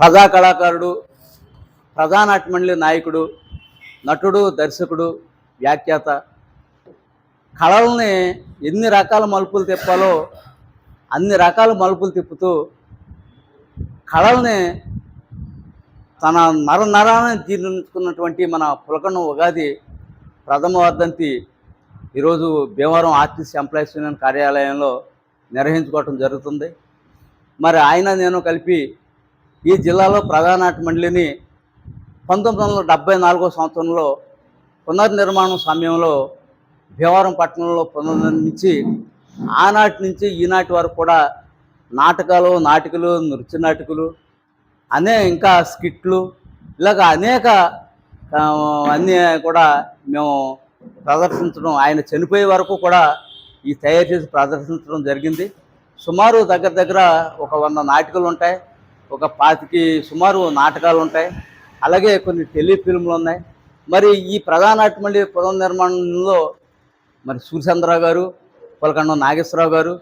ప్రజా కళాకారుడు ప్రజా మండలి నాయకుడు నటుడు దర్శకుడు వ్యాఖ్యాత. కళల్ని ఎన్ని రకాల మలుపులు తిప్పాలో అన్ని రకాల మలుపులు తిప్పుతూ కళల్ని తన నర నరాన్ని జీర్ణించుకున్నటువంటి మన పులకణం ఉగాది ప్రథమ వర్ధంతి ఈరోజు భీమవరం ఆర్టిస్ట్ ఎంప్లాయీస్ యూనియన్ కార్యాలయంలో నిర్వహించుకోవటం జరుగుతుంది. మరి ఆయన నేను కలిపి ఈ జిల్లాలో ప్రధాన మండలిని పంతొమ్మిది వందల డెబ్బై నాలుగో సంవత్సరంలో పునర్నిర్మాణం సమయంలో భీమవరం పట్టణంలో పునర్నిర్మించి ఆనాటి నుంచి ఈనాటి వరకు కూడా నాటకాలు నాటికలు నృత్య నాటికలు అనే ఇంకా స్కిట్లు ఇలాగ అనేక అన్నీ కూడా మేము ప్రదర్శించడం ఆయన చనిపోయే వరకు కూడా ఈ తయారు చేసి ప్రదర్శించడం జరిగింది. సుమారు దగ్గర దగ్గర ఒక వంద నాటికలు ఉంటాయి. ఒక పాతికి సుమారు నాటకాలు ఉంటాయి. అలాగే కొన్ని టెలిఫిల్మ్లు ఉన్నాయి. మరి ఈ ప్రధానాటి మళ్ళీ పునర్నిర్మాణంలో మరి సూర్యచంద్రరావు గారు పలకండం నాగేశ్వరరావు గారు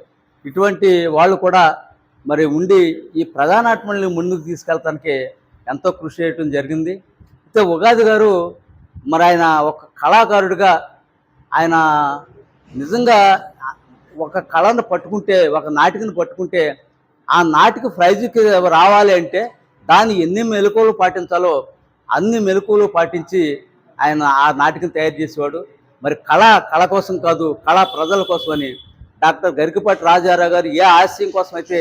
ఇటువంటి వాళ్ళు కూడా మరి ఉండి ఈ ప్రధానాత్మల్ని ముందుకు తీసుకెళ్తానికి ఎంతో కృషి చేయటం జరిగింది. అయితే ఉగాది గారు మరి ఆయన ఒక కళాకారుడిగా ఆయన నిజంగా ఒక కళను పట్టుకుంటే ఒక నాటికను పట్టుకుంటే ఆ నాటిక ప్రైజ్కి రావాలి అంటే దాన్ని ఎన్ని మెలకువలు పాటించాలో అన్ని మెలకువలు పాటించి ఆయన ఆ నాటికను తయారు చేసేవాడు. మరి కళ కళ కోసం కాదు కళ ప్రజల కోసమని డాక్టర్ గరికపాటి రాజారావు గారు ఏ ఆశయం కోసం అయితే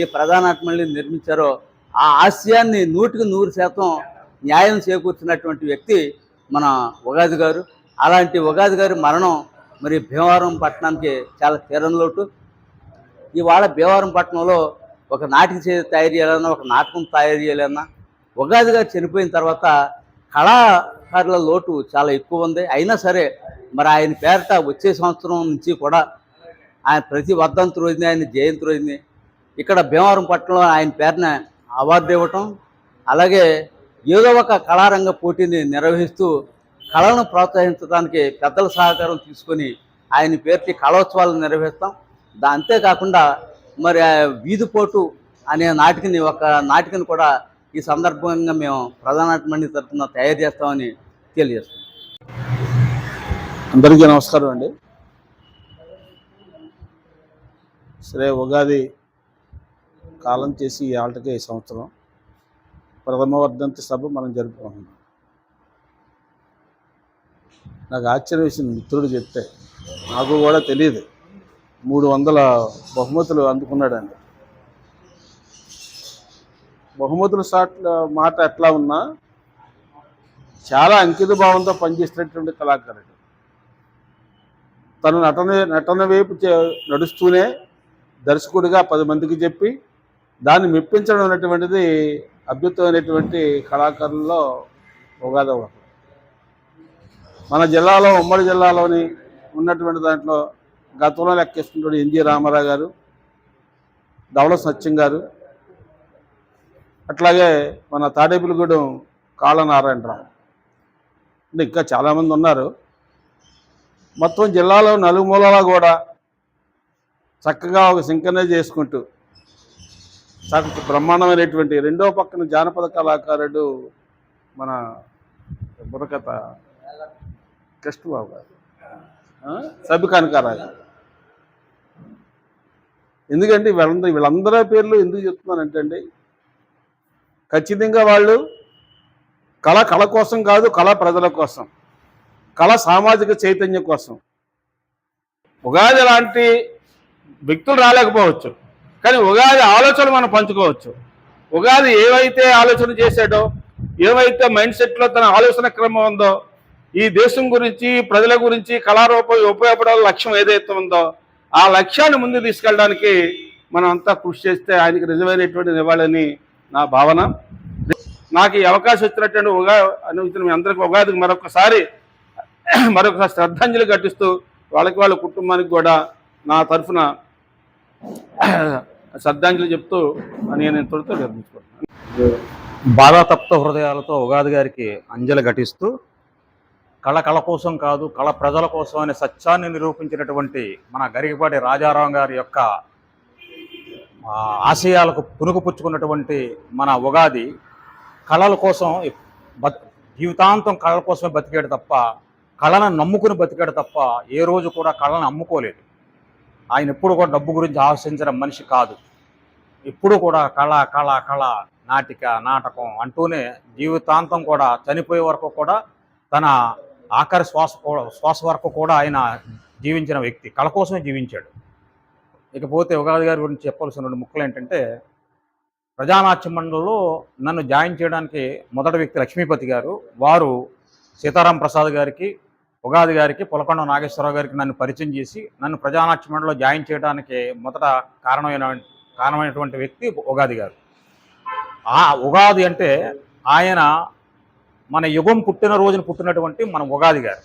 ఈ ప్రధానాత్మల్ని నిర్మించారో ఆ ఆశయాన్ని నూటికి నూరు శాతం న్యాయం చేకూర్చినటువంటి వ్యక్తి మన ఉగాది గారు. అలాంటి ఉగాది గారి మరణం మరి భీమవరం పట్టణానికి చాలా తీరం లోటు. ఇవాళ భీమవరం పట్టణంలో ఒక నాటిక చే- తయారు చేయాలన్నా ఒక నాటకం తయారు చేయాలన్నా ఉగాదిగా చనిపోయిన తర్వాత కళాకారుల లోటు చాలా ఎక్కువ ఉంది. అయినా సరే మరి ఆయన పేరిట వచ్చే సంవత్సరం నుంచి కూడా ఆయన ప్రతి వర్ధంతి రోజుని ఆయన జయంతి రోజుని ఇక్కడ భీమవరం పట్టణంలో ఆయన పేరున అవార్డు ఇవ్వటం అలాగే ఏదో ఒక కళారంగ పోటీని నిర్వహిస్తూ కళను ప్రోత్సహించడానికి పెద్దల సహకారం తీసుకొని ఆయన పేరుకి కళోత్సవాలు నిర్వహిస్తాం. దా అంతేకాకుండా మరి వీధిపోటు అనే నాటికని ఒక నాటికని కూడా ఈ సందర్భంగా మేము ప్రధానాత్మండి తరఫున తయారు చేస్తామని తెలియజేస్తాం అందరికీ నమస్కారం అండి. సరే ఉగాది కాలం చేసి ఈ ఆటకే ఈ సంవత్సరం. ప్రథమ వర్ధంతి సభ మనం జరుపుకుంటున్నాం. నాకు ఆశ్చర్య విషయం మిత్రుడు చెప్తే. నాకు కూడా తెలియదు. మూడు వందల బహుమతులు అందుకున్నాడండి. బహుమతుల సాట్ల మాట ఎట్లా ఉన్నా చాలా అంకిత భావంతో పనిచేసినటువంటి కళాకారుడు. తను నటన నటన వైపు చే- నడుస్తూనే దర్శకుడిగా పది మందికి చెప్పి దాన్ని మెప్పించడం అనేటువంటిది అద్భుతమైనటువంటి కళాకారుల్లో ఉగాది మన జిల్లాలో ఉమ్మడి జిల్లాలోని ఉన్నటువంటి దాంట్లో గతంలో లెక్కేస్తున్నటువంటి ఎన్జి రామారావు గారు ధవళ సత్యం గారు అట్లాగే మన తాడేపులగూడెం కాళనారాయణరావు. అంటే ఇంకా చాలామంది ఉన్నారు. మొత్తం జిల్లాలో నలుమూలలా కూడా చక్కగా ఒక సింకనైజ్ చేసుకుంటూ చక్క బ్రహ్మాండమైనటువంటి రెండో పక్కన జానపద కళాకారుడు మన బుర్రకథ కృష్ణబాబు గారు. ఆ? గారు. ఎందుకంటే వీళ్ళందరూ వీళ్ళందరి పేర్లు ఎందుకు చెప్తున్నానంటే అండి ఖచ్చితంగా వాళ్ళు కళ కళ కోసం కాదు కళ ప్రజల కోసం కళ సామాజిక చైతన్యం కోసం. ఉగాది లాంటి వ్యక్తులు రాలేకపోవచ్చు కానీ ఉగాది ఆలోచనలు మనం పంచుకోవచ్చు. ఉగాది ఏవైతే ఆలోచన చేశాడో ఏవైతే మైండ్ సెట్లో తన ఆలోచన క్రమం ఉందో ఈ దేశం గురించి ప్రజల గురించి కళారూపం ఉపయోగపడే లక్ష్యం ఏదైతే ఉందో ఆ లక్ష్యాన్ని ముందు తీసుకెళ్ళడానికి మనం అంతా కృషి చేస్తే ఆయనకి నిజమైనటువంటి నివాళని నా భావన. నాకు ఈ అవకాశం ఇచ్చినటువంటి ఉగా అనుభవించిన మీ అందరికీ ఉగాదికి మరొకసారి మరొకసారి శ్రద్ధాంజలి ఘటిస్తూ వాళ్ళకి వాళ్ళ కుటుంబానికి కూడా నా తరఫున శ్రద్ధాంజలి చెప్తూ నేను ఇంతటితో నిర్మించుకుంటున్నాను. బాధాతప్త హృదయాలతో ఉగాది గారికి అంజలి ఘటిస్తూ కళ కళ కోసం కాదు కళ ప్రజల కోసం అనే సత్యాన్ని నిరూపించినటువంటి మన గరిగిపాటి రాజారాం గారి యొక్క ఆశయాలకు పునుగు పుచ్చుకున్నటువంటి మన ఉగాది కళల కోసం జీవితాంతం కళల కోసమే బతికాడు తప్ప కళను నమ్ముకుని బతికాడు తప్ప ఏ రోజు కూడా కళను అమ్ముకోలేదు. ఆయన ఎప్పుడు కూడా డబ్బు గురించి ఆలోచించిన మనిషి కాదు. ఎప్పుడు కూడా కళ కళ కళ నాటిక నాటకం అంటూనే జీవితాంతం కూడా చనిపోయే వరకు కూడా తన ఆఖరి శ్వాస శ్వాస వరకు కూడా ఆయన జీవించిన వ్యక్తి. కళ కోసమే జీవించాడు. ఇకపోతే ఉగాది గారి గురించి చెప్పాల్సిన రెండు ముక్కలు ఏంటంటే ప్రజానాట్య మండలిలో నన్ను జాయిన్ చేయడానికి మొదటి వ్యక్తి లక్ష్మీపతి గారు వారు సీతారాం ప్రసాద్ గారికి ఉగాది గారికి పులకొండ నాగేశ్వరరావు గారికి నన్ను పరిచయం చేసి నన్ను ప్రజానాట్య మండలిలో జాయిన్ చేయడానికి మొదట కారణమైన కారణమైనటువంటి వ్యక్తి ఉగాది గారు. ఆ ఉగాది అంటే ఆయన మన యుగం పుట్టిన రోజున పుట్టినటువంటి మన ఉగాది గారు.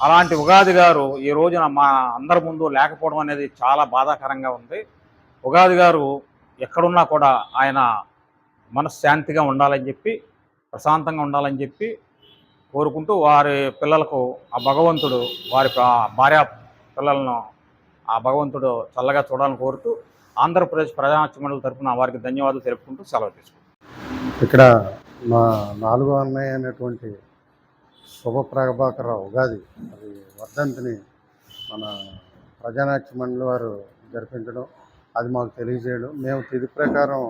అలాంటి ఉగాది గారు ఈ రోజున మా అందరి ముందు లేకపోవడం అనేది చాలా బాధాకరంగా ఉంది. ఉగాది గారు ఎక్కడున్నా కూడా ఆయన మనశ్శాంతిగా ఉండాలని చెప్పి ప్రశాంతంగా ఉండాలని చెప్పి కోరుకుంటూ వారి పిల్లలకు ఆ భగవంతుడు వారి భార్య పిల్లలను ఆ భగవంతుడు చల్లగా చూడాలని కోరుతూ ఆంధ్రప్రదేశ్ ప్రజానాట్య మండలి తరఫున వారికి ధన్యవాదాలు తెలుపుకుంటూ సెలవు తీసుకుంటాం ఇక్కడ మా నాలుగో అన్నయ్య అనేటువంటి శుభ ప్రభాకరరావు ఉగాది అది వర్ధంతిని మన ప్రజానాట్య మండలి వారు జరిపించడం అది మాకు తెలియజేయడం. మేము తిది ప్రకారం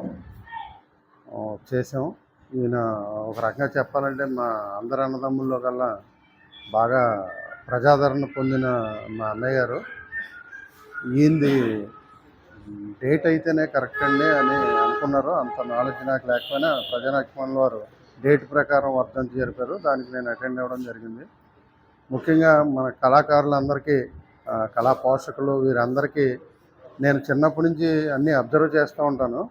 చేసాం ఈయన ఒక రకంగా చెప్పాలంటే మా అందరి అన్నదమ్ముల్లో కల్లా బాగా ప్రజాదరణ పొందిన మా అన్నయ్య గారు. ఈయనది డేట్ అయితేనే కరెక్ట్ అండి అని అనుకున్నారు. అంత నాలెడ్జ్ నాకు లేకపోయినా ప్రజానాట్యమంలో వారు డేట్ ప్రకారం అర్థం జరిపారు. దానికి నేను అటెండ్ అవ్వడం జరిగింది. ముఖ్యంగా మన కళాకారులందరికీ కళా పోషకులు వీరందరికీ నేను చిన్నప్పటి నుంచి అన్నీ అబ్జర్వ్ చేస్తూ ఉంటాను.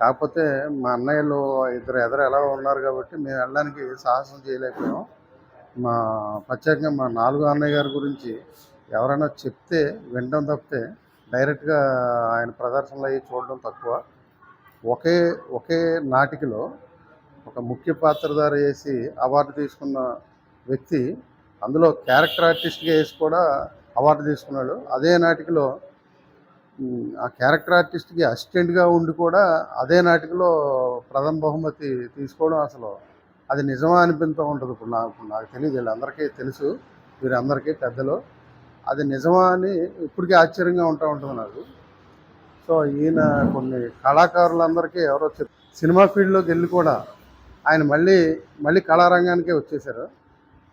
కాకపోతే మా అన్నయ్యలు ఇద్దరు ఎదురు ఎలా ఉన్నారు కాబట్టి మేము వెళ్ళడానికి సాహసం చేయలేకపోయాం. మా ప్రత్యేకంగా మా నాలుగో అన్నయ్య గారి గురించి ఎవరైనా చెప్తే వినడం తప్పితే డైరెక్ట్గా ఆయన ప్రదర్శనలు అయ్యి చూడడం తక్కువ. ఒకే ఒకే నాటికలో ఒక ముఖ్య పాత్రధారి వేసి అవార్డు తీసుకున్న వ్యక్తి అందులో క్యారెక్టర్ ఆర్టిస్ట్గా వేసి కూడా అవార్డు తీసుకున్నాడు. అదే నాటికలో ఆ క్యారెక్టర్ ఆర్టిస్ట్కి అసిస్టెంట్గా ఉండి కూడా అదే నాటికలో ప్రథమ బహుమతి తీసుకోవడం అసలు అది నిజమా అనిపిస్తూ ఉంటుంది ఇప్పుడు నాకు నాకు తెలియదు. వీళ్ళందరికీ తెలుసు. వీరందరికీ పెద్దలు. అది నిజమా అని ఇప్పటికీ ఆశ్చర్యంగా ఉంటా ఉంటుంది నాకు సో ఈయన కొన్ని కళాకారులందరికీ ఎవరో చెప్ సినిమా ఫీల్డ్లోకి వెళ్ళి కూడా ఆయన మళ్ళీ మళ్ళీ కళారంగానికే వచ్చేసారు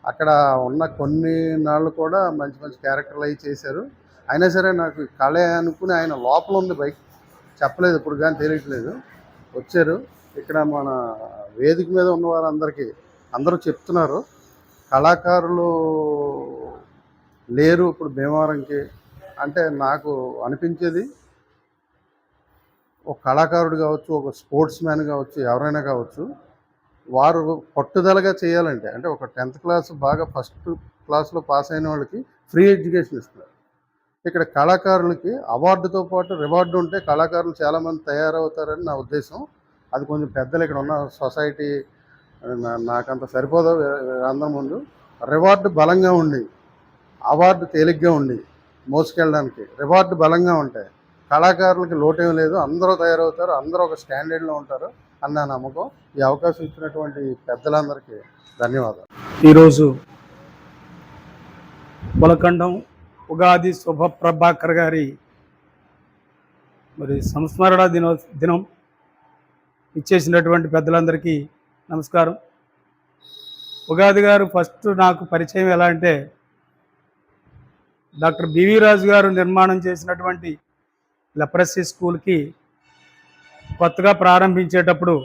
అక్కడ ఉన్న కొన్ని నాళ్ళు కూడా మంచి మంచి క్యారెక్టర్లు అవి చేశారు. అయినా సరే నాకు కళే అనుకుని ఆయన లోపల ఉంది బైక్. చెప్పలేదు ఇప్పుడు కానీ తెలియట్లేదు. వచ్చారు. ఇక్కడ మన వేదిక మీద ఉన్న వారందరికీ అందరూ చెప్తున్నారు. కళాకారులు లేరు ఇప్పుడు భీమవరంకి. అంటే నాకు అనిపించేది ఒక కళాకారుడు కావచ్చు ఒక స్పోర్ట్స్ మ్యాన్ కావచ్చు ఎవరైనా కావచ్చు వారు పట్టుదలగా చేయాలంటే అంటే ఒక టెన్త్ క్లాస్ బాగా ఫస్ట్ క్లాస్లో పాస్ అయిన వాళ్ళకి ఫ్రీ ఎడ్యుకేషన్ ఇస్తున్నారు. ఇక్కడ కళాకారులకి అవార్డుతో పాటు రివార్డు ఉంటే కళాకారులు చాలామంది తయారవుతారని నా ఉద్దేశం. అది కొంచెం పెద్దలు ఇక్కడ ఉన్న సొసైటీ నా- నాకంత సరిపోదు అందరి ముందు. రివార్డు బలంగా ఉండి అవార్డు తేలిగ్గా ఉండి మోసుకెళ్ళడానికి రివార్డు బలంగా ఉంటాయి కళాకారులకి లోటేం లేదు. అందరూ తయారవుతారు. అందరూ ఒక స్టాండర్డ్లో ఉంటారు అన్న నమ్మకం ఈ అవకాశం ఇచ్చినటువంటి పెద్దలందరికీ ధన్యవాదాలు. ఈరోజు పులకండం ఉగాది శుభ ప్రభాకర్ గారి మరి సంస్మరణ దినో దినం ఇచ్చేసినటువంటి పెద్దలందరికీ నమస్కారం. ఉగాది గారు ఫస్ట్ నాకు పరిచయం ఎలా అంటే డాక్టర్ బివి రాజు గారు నిర్మాణం చేసినటువంటి లెప్రసీ స్కూల్కి కొత్తగా ప్రారంభించేటప్పుడు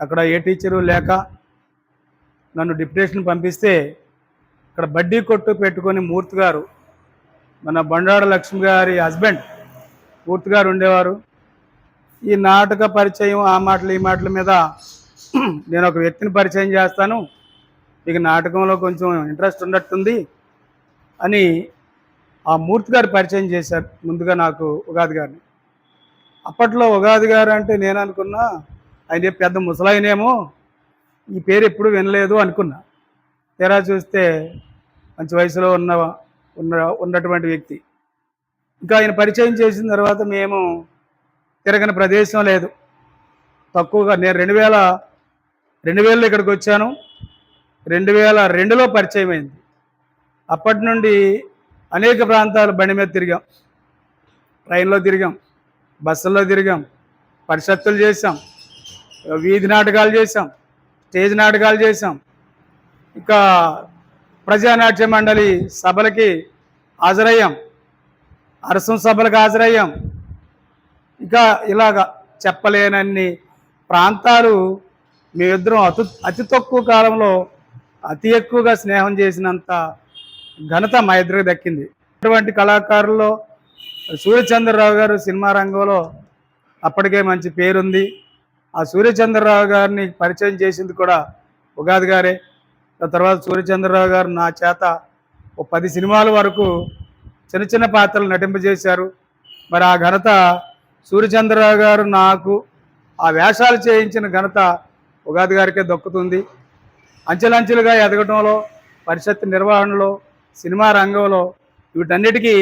అక్కడ ఏ టీచరు లేక నన్ను డిప్యూటేషన్ పంపిస్తే ఇక్కడ బడ్డీ కొట్టు పెట్టుకొని మూర్తి గారు మన బండాడ లక్ష్మి గారి హస్బెండ్ మూర్తి గారు ఉండేవారు. ఈ నాటక పరిచయం ఆ మాటలు ఈ మాటల మీద నేను ఒక వ్యక్తిని పరిచయం చేస్తాను. మీకు నాటకంలో కొంచెం ఇంట్రెస్ట్ ఉన్నట్టుంది అని ఆ మూర్తి గారు పరిచయం చేశారు ముందుగా నాకు ఉగాది గారిని. అప్పట్లో ఉగాది గారు అంటే నేను అనుకున్నా ఆయన పెద్ద ముసలాయనేమో ఈ పేరు ఎప్పుడు వినలేదు అనుకున్నా. తెరా చూస్తే మంచి వయసులో ఉన్న ఉన్న ఉన్నటువంటి వ్యక్తి. ఇంకా ఆయన పరిచయం చేసిన తర్వాత మేము తిరగని ప్రదేశం లేదు. తక్కువగా నేను రెండు వేల రెండు వేలలో ఇక్కడికి వచ్చాను. రెండు వేల రెండులో పరిచయం అయింది అప్పటి నుండి అనేక ప్రాంతాలు బండి మీద తిరిగాం. ట్రైన్లో తిరిగాం. బస్సుల్లో తిరిగాం. పరిషత్తులు చేసాం వీధి నాటకాలు చేసాం స్టేజ్ నాటకాలు చేసాం ఇంకా ప్రజానాట్య మండలి సభలకి హాజరయ్యాం. అరసం సభలకు హాజరయ్యాం. ఇంకా ఇలాగ చెప్పలేనన్ని ప్రాంతాలు మేమిద్దరం అతి అతి తక్కువ కాలంలో అతి ఎక్కువగా స్నేహం చేసినంత ఘనత మా ఇద్దరికి దక్కింది. అటువంటి కళాకారుల్లో సూర్యచంద్రరావు గారు సినిమా రంగంలో అప్పటికే మంచి పేరుంది. ఆ సూర్యచంద్రరావు గారిని పరిచయం చేసింది కూడా ఉగాది గారే. ఆ తర్వాత సూర్యచంద్రరావు గారు నా చేత ఓ పది సినిమాల వరకు చిన్న చిన్న పాత్రలు నటింపజేశారు. మరి ఆ ఘనత సూర్యచంద్రరావు గారు నాకు ఆ వేషాలు చేయించిన ఘనత ఉగాది గారికే దక్కుతుంది. అంచెలంచెలుగా ఎదగటంలో పరిషత్ నిర్వహణలో సినిమా రంగంలో వీటన్నిటికీ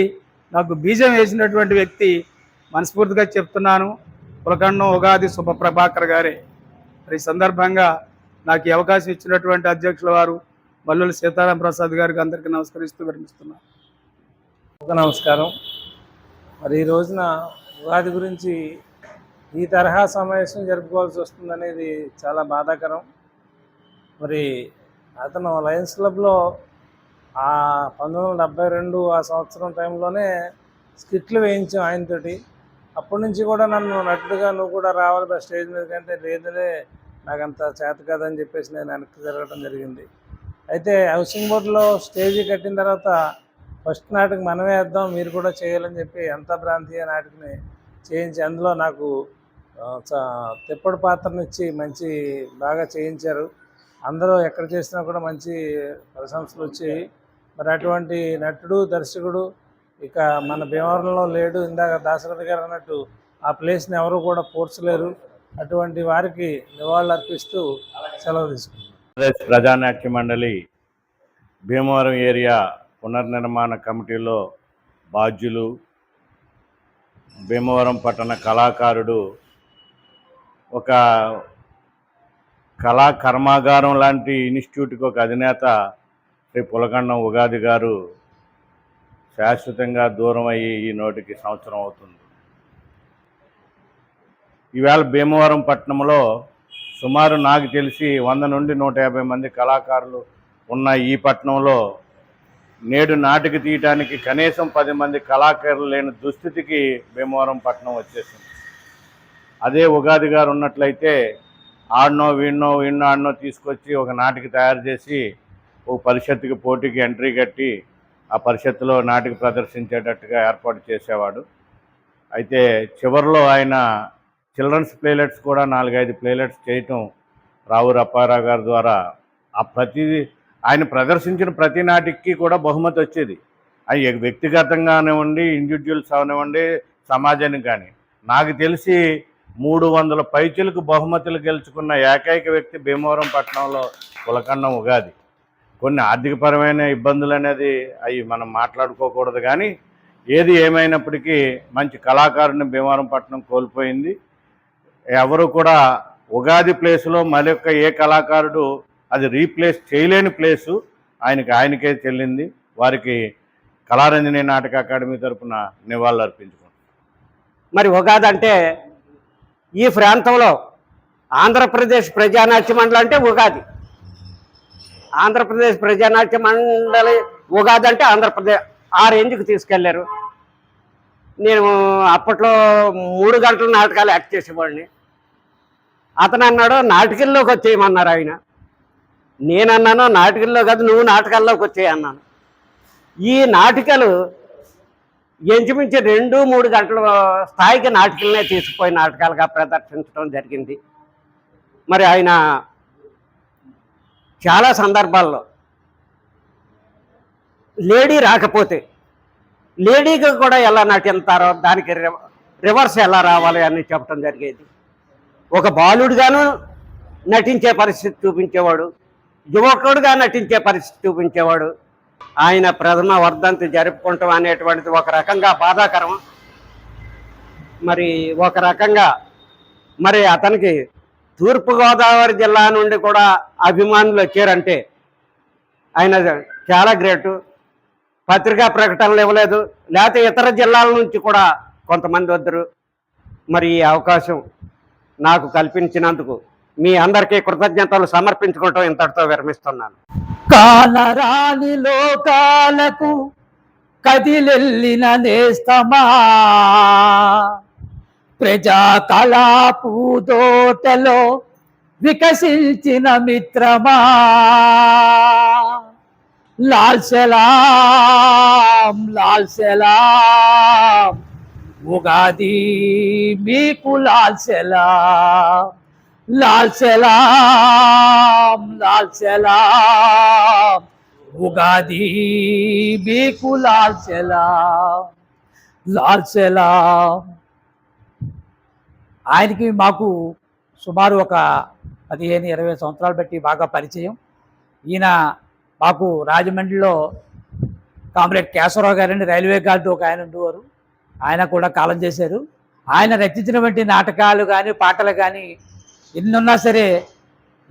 నాకు బీజం వేసినటువంటి వ్యక్తి మనస్ఫూర్తిగా చెప్తున్నాను. పులకండం ఉగాది సుభప్రభాకర్ గారే. మరి ఈ సందర్భంగా నాకు ఈ అవకాశం ఇచ్చినటువంటి అధ్యక్షుల వారు మల్లుల సీతారాం ప్రసాద్ గారికి అందరికీ నమస్కరిస్తూ విరమిస్తున్నాను ఒక నమస్కారం. మరి ఈ రోజున ఉగాది గురించి ఈ తరహా సమావేశం జరుపుకోవాల్సి వస్తుందనేది చాలా బాధాకరం. మరి అతను లయన్స్ క్లబ్లో ఆ పంతొమ్మిది వందల డెబ్బై రెండు ఆ సంవత్సరం టైంలోనే స్కిట్లు వేయించాం ఆయనతోటి. అప్పటి నుంచి కూడా నన్ను నటుడుగా నువ్వు కూడా రావాలి స్టేజ్ మీద కంటే లేదులే నాకు అంత చేత కాదని చెప్పేసి నేను వెనక్కి జరగడం జరిగింది. అయితే హౌసింగ్ బోర్డులో స్టేజీ కట్టిన తర్వాత ఫస్ట్ నాటకం మనమే వేద్దాం మీరు కూడా చేయాలని చెప్పి అంత ప్రాంతీయ నాటకని చేయించి అందులో నాకు తిప్పటి తిప్పడు పాత్రనిచ్చి మంచి బాగా చేయించారు. అందరూ ఎక్కడ చేసినా కూడా మంచి ప్రశంసలు వచ్చాయి మరి అటువంటి నటుడు దర్శకుడు ఇక మన భీమవరంలో లేడు. ఇందాక దాశరథి గారు అన్నట్టు ఆ ప్లేస్ని ఎవరు కూడా పోర్చలేరు అటువంటి వారికి నివాళులు అర్పిస్తూ సెలవు తీసుకుంటాం ప్రజానాట్య మండలి భీమవరం ఏరియా పునర్నిర్మాణ కమిటీలో బాధ్యులు భీమవరం పట్టణ కళాకారుడు. ఒక కళా కర్మాగారం లాంటి ఇన్స్టిట్యూట్కి ఒక అధినేత శ్రీ పులకండం ఉగాది గారు శాశ్వతంగా దూరం అయ్యి ఈ నోటికి సంవత్సరం అవుతుంది. ఈవేళ భీమవరం పట్టణంలో సుమారు నాకు తెలిసి వంద నుండి నూట యాభై మంది కళాకారులు ఉన్న ఈ పట్టణంలో నేడు నాటిక తీయటానికి కనీసం పది మంది కళాకారులు లేని దుస్థితికి భీమవరం పట్టణం వచ్చేసింది. అదే ఉగాది గారు ఉన్నట్లయితే ఆడనో వీడినో వీడినో ఆడనో తీసుకొచ్చి ఒక నాటిక తయారు చేసి ఓ పరిషత్తుకి పోటీకి ఎంట్రీ కట్టి ఆ పరిషత్తులో నాటిక ప్రదర్శించేటట్టుగా ఏర్పాటు చేసేవాడు. అయితే చివరిలో ఆయన చిల్డ్రన్స్ ప్లేలెట్స్ కూడా నాలుగైదు ప్లేలెట్స్ చేయటం రావు రప్పారావు గారి ద్వారా ఆ ప్రతి ఆయన ప్రదర్శించిన ప్రతి నాటికి కూడా బహుమతి వచ్చేది. అవి వ్యక్తిగతంగా అవనివ్వండి ఇండివిజువల్స్ అవనివ్వండి సమాజానికి కానీ. నాకు తెలిసి మూడు వందల పైచులకు బహుమతులు గెలుచుకున్న ఏకైక వ్యక్తి భీమవరం పట్టణంలో కులకన్నం ఉగాది. కొన్ని ఆర్థికపరమైన ఇబ్బందులు అనేది అవి మనం మాట్లాడుకోకూడదు కానీ ఏది ఏమైనప్పటికీ మంచి కళాకారుని భీమవరం పట్టణం కోల్పోయింది. ఎవరు కూడా ఉగాది ప్లేస్లో మరొక ఏ కళాకారుడు అది రీప్లేస్ చేయలేని ప్లేసు ఆయనకి ఆయనకే చెల్లింది. వారికి కళారంజని నాటక అకాడమీ తరపున నివాళులు అర్పించుకుంటాం మరి ఉగాది అంటే ఈ ప్రాంతంలో ఆంధ్రప్రదేశ్ ప్రజానాట్య మండలం అంటే ఉగాది. ఆంధ్రప్రదేశ్ ప్రజానాట్య మండలి ఉగాది అంటే ఆంధ్రప్రదేశ్ ఆ రేంజ్కి తీసుకెళ్ళారు. నేను అప్పట్లో మూడు గంటల నాటకాలు యాక్ట్ చేసేవాడిని. అతను అన్నాడు నాటకల్లోకి వచ్చేయమన్నారు ఆయన. నేనన్నాను నాటకల్లో కాదు నువ్వు నాటకాల్లోకి వచ్చేయి అన్నాను. ఈ నాటికలు ఎంచుమించి రెండు మూడు గంటల స్థాయికి నాటకాలనే తీసుకుపోయి నాటకాలుగా ప్రదర్శించడం జరిగింది. మరి ఆయన చాలా సందర్భాల్లో. లేడీ రాకపోతే లేడీకి కూడా ఎలా నటిస్తారో దానికి రివ- రివర్స్ ఎలా రావాలి అని చెప్పడం జరిగేది. ఒక బాలుడిగాను నటించే పరిస్థితి చూపించేవాడు యువకుడుగా నటించే పరిస్థితి చూపించేవాడు ఆయన ప్రథమ వర్ధంతి జరుపుకుంటాం అనేటువంటిది ఒక రకంగా బాధాకరం. మరి ఒక రకంగా మరి అతనికి తూర్పుగోదావరి జిల్లా నుండి కూడా అభిమానులు వచ్చారంటే ఆయన చాలా గ్రేటు. పత్రికా ప్రకటనలు ఇవ్వలేదు. లేకపోతే ఇతర జిల్లాల నుంచి కూడా కొంతమంది వద్దరు. మరి ఈ అవకాశం నాకు కల్పించినందుకు మీ అందరికీ కృతజ్ఞతలు సమర్పించుకోవటం ఇంతటితో విరమిస్తున్నాను. కాలరాని లోకాలకు కదిలెల్లిన నేస్తమా? ప్రజా కళా పూదోటలో వికసించిన మిత్రమా లాల్ సలాం లాల్ సలాం ఉగాది మీకు లాల్ సలాం లాల్ సలాం లాల్ సలాం ఉగాది మీకు లాల్ సలాం లాల్ సలాం ఆయనకి మాకు సుమారు ఒక పదిహేను ఇరవై సంవత్సరాలు బట్టి బాగా పరిచయం. ఈయన మాకు రాజమండ్రిలో కామ్రేడ్ కేశవరావు గారని రైల్వే గార్డు ఒక ఆయన ఉండేవారు. ఆయన కూడా కాలం చేశారు. ఆయన రచించినటువంటి నాటకాలు కానీ పాటలు కానీ ఎన్ని ఉన్నా సరే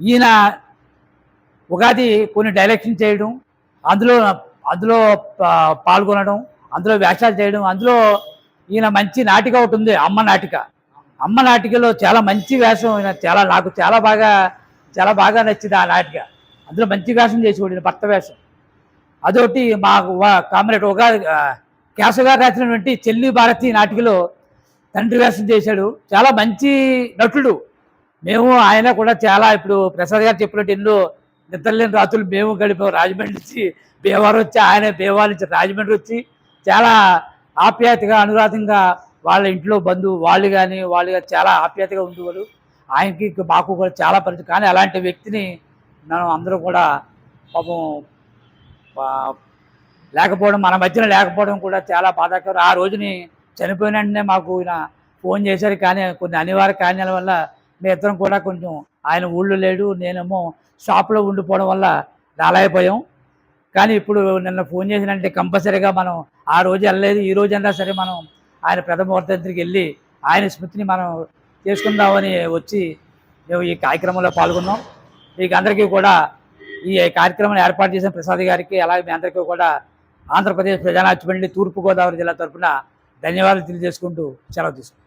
ఈయన ఉగాది కొన్ని డైరెక్షన్ చేయడం అందులో అందులో పా- పాల్గొనడం అందులో వ్యాసాలు చేయడం అందులో ఈయన మంచి నాటిక ఒకటి ఉంది అమ్మ నాటిక. అమ్మ నాటికలో చాలా మంచి వేషం చాలా నాకు చాలా బాగా చాలా బాగా నచ్చింది ఆ నాటిక. అందులో మంచి వేషం చేసేవాడు భర్త వేషం. అదొకటి మా కామ్రేడ్ ఉగాది ఆ, కేశవ గారు రాసినటువంటి చెల్లి భారతి నాటికలో తండ్రి వేషం చేశాడు. చాలా మంచి నటుడు. మేము ఆయన కూడా చాలా ఇప్పుడు ప్రసాద్ గారు చెప్పినట్టు ఎన్నో నిద్రలేని రాత్రులు మేము గడిపాం. రాజమండ్రి నుంచి భీమవరం వచ్చి ఆయన భీమవరం నుంచి రాజమండ్రి వచ్చి చాలా ఆప్యాయతగా అనురాధంగా వాళ్ళ ఇంట్లో బంధువు వాళ్ళు కానీ వాళ్ళు కానీ చాలా ఆప్యాయతగా ఉండేవారు ఆయనకి మాకు కూడా చాలా పరిచయం. కానీ అలాంటి వ్యక్తిని మనం అందరూ కూడా పాపం లేకపోవడం మన మధ్యన లేకపోవడం కూడా చాలా బాధాకరం. ఆ రోజుని చనిపోయిన వెంటనే మాకు ఈయన ఫోన్ చేశారు. కానీ కొన్ని అనివార్య కారణాల వల్ల మీ ఇద్దరం కూడా కొంచెం ఆయన ఊళ్ళో లేడు. నేనేమో షాప్లో ఉండిపోవడం వల్ల రాలేకపోయాం. కానీ ఇప్పుడు నిన్న ఫోన్ చేసినంటే కంపల్సరీగా మనం ఆ రోజు వెళ్ళలేదు. ఈ రోజైనా సరే మనం ఆయన ప్రథమ దగ్గరికి వెళ్ళి ఆయన స్మృతిని మనం చేసుకుందామని వచ్చి మేము ఈ కార్యక్రమంలో పాల్గొన్నాం మీకు అందరికీ కూడా ఈ కార్యక్రమాన్ని ఏర్పాటు చేసిన ప్రసాద్ గారికి అలాగే మీ అందరికీ కూడా ఆంధ్రప్రదేశ్ ప్రజానాచిపల్లి తూర్పుగోదావరి జిల్లా తరఫున ధన్యవాదాలు తెలియజేసుకుంటూ సెలవు తీసుకుంటాం